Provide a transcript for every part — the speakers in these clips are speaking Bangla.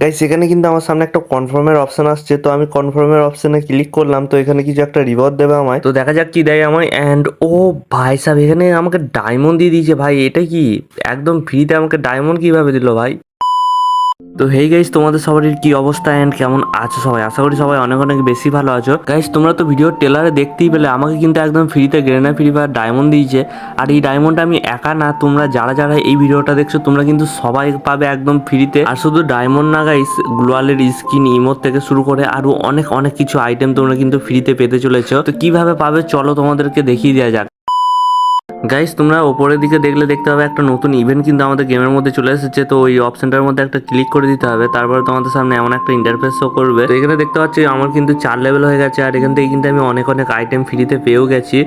গাইস এখানে কিন্তু আমার সামনে একটা কনফার্মের অপশন আসছে, তো আমি কনফার্মের অপশনে ক্লিক করলাম, তো এখানে কিছু একটা রিওয়ার্ড দেবে আমায়। তো দেখা যাক কি দেয় আমায় অ্যান্ড ও ভাই সাহেব, এখানে আমাকে ডায়মন্ড দিয়ে দিয়েছে ভাই, এটা কি? একদম ফ্রিতে আমাকে ডায়মন্ড কীভাবে দিল ভাই? তো হেই গাইস তোমাদের সবারই কি অবস্থা এন্ড কেমন আছো সবাই? আশা করি সবাই অনেক অনেক বেশি ভালো আছো। গাইস তোমরা তো ভিডিও টেলারে দেখতেই পেলে, আমাকে কিন্তু একদম ফ্রিতে গ্রেনা ফ্রি ফায়ার ডায়মন্ড দিয়েছে। আর এই ডায়মন্ডটা আমি একা না, তোমরা যারা যারা এই ভিডিওটা দেখছ, তোমরা কিন্তু সবাই পাবে একদম ফ্রিতে আর শুধু ডায়মন্ড না গাইস গ্লোয়ালের স্কিন ইমোট থেকে শুরু করে আরও অনেক অনেক কিছু আইটেম তোমরা কিন্তু ফ্রিতে পেতে চলেছো। তো কীভাবে পাবে, চলো তোমাদেরকে দেখিয়ে দেওয়া যাক। গাইস তোমরা ওপরের দিকে দেখলে দেখতে হবে একটা নতুন ইভেন্ট কিন্তু আমাদের গেমের মধ্যে চলে এসেছে। তো ওই অপশনটার মধ্যে একটা ক্লিক করে দিতে হবে। তারপরে তোমাদের সামনে এমন একটা ইন্টারফেস শো করবে। এখানে দেখতে পাচ্ছি আমার কিন্তু চার লেভেল হয়ে গেছে। আর এখান থেকে কিন্তু আমি অনেক অনেক আইটেম ফ্রিতে পেয়েও গেছি।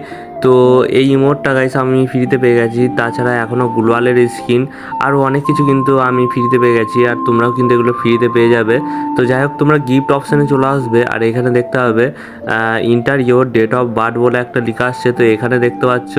তো এই ইমোটটা গাইস আমি ফ্রিতে পেয়ে গেছি, তাছাড়া এখনও গ্লোয়ালের স্কিন আরও অনেক কিছু কিন্তু আমি ফ্রিতে পেয়ে গেছি, আর তোমরাও কিন্তু এগুলো ফ্রিতে পেয়ে যাবে। তো যাই হোক তোমরা গিফট অপশানে চলে আসবে, আর এখানে দেখতে হবে enter your date of birth বলে একটা লেখা আসছে, তো এখানে দেখতে পাচ্ছ,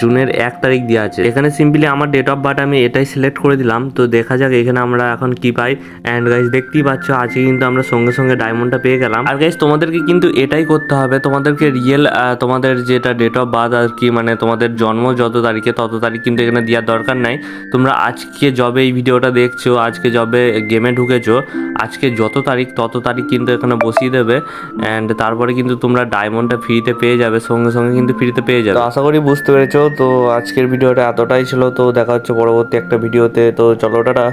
জুনের এক তারিখ দেওয়া আছে। এখানে সিম্পলি আমার ডেট অফ বার্থ আমি এটাই সিলেক্ট করে দিলাম, তো দেখা যাক এখানে আমরা এখন কি পাই। অ্যান্ড গাইজ দেখতেই পাচ্ছ, আজকে কিন্তু আমরা সঙ্গে সঙ্গে ডায়মন্ডটা পেয়ে গেলাম। আর গাইজ তোমাদেরকে কিন্তু এটাই করতে হবে, তোমাদেরকে রিয়েল তোমাদের যেটা ডেট অফ বার্থ আর কি মানে তোমাদের জন্ম যত তারিখে তত তারিখ কিন্তু এখানে দেওয়ার দরকার নাই। তোমরা আজকে যবে এই ভিডিওটা দেখছ, আজকে যবে গেমে ঢুকেছো, আজকে যত তারিখ তত তারিখ কিন্তু এখানে বসিয়ে দেবে অ্যান্ড তারপরে কিন্তু তোমরা ডায়মন্ডটা ফ্রিতে পেয়ে যাবে, সঙ্গে সঙ্গে কিন্তু ফ্রিতে পেয়ে যাবে। আশা করি বুঝতে পেরেছ, তো আজকের ভিডিওটা এতটাই ছিল, তো দেখা হচ্ছে পরবর্তী একটা ভিডিওতে, তো চলো, টাটা।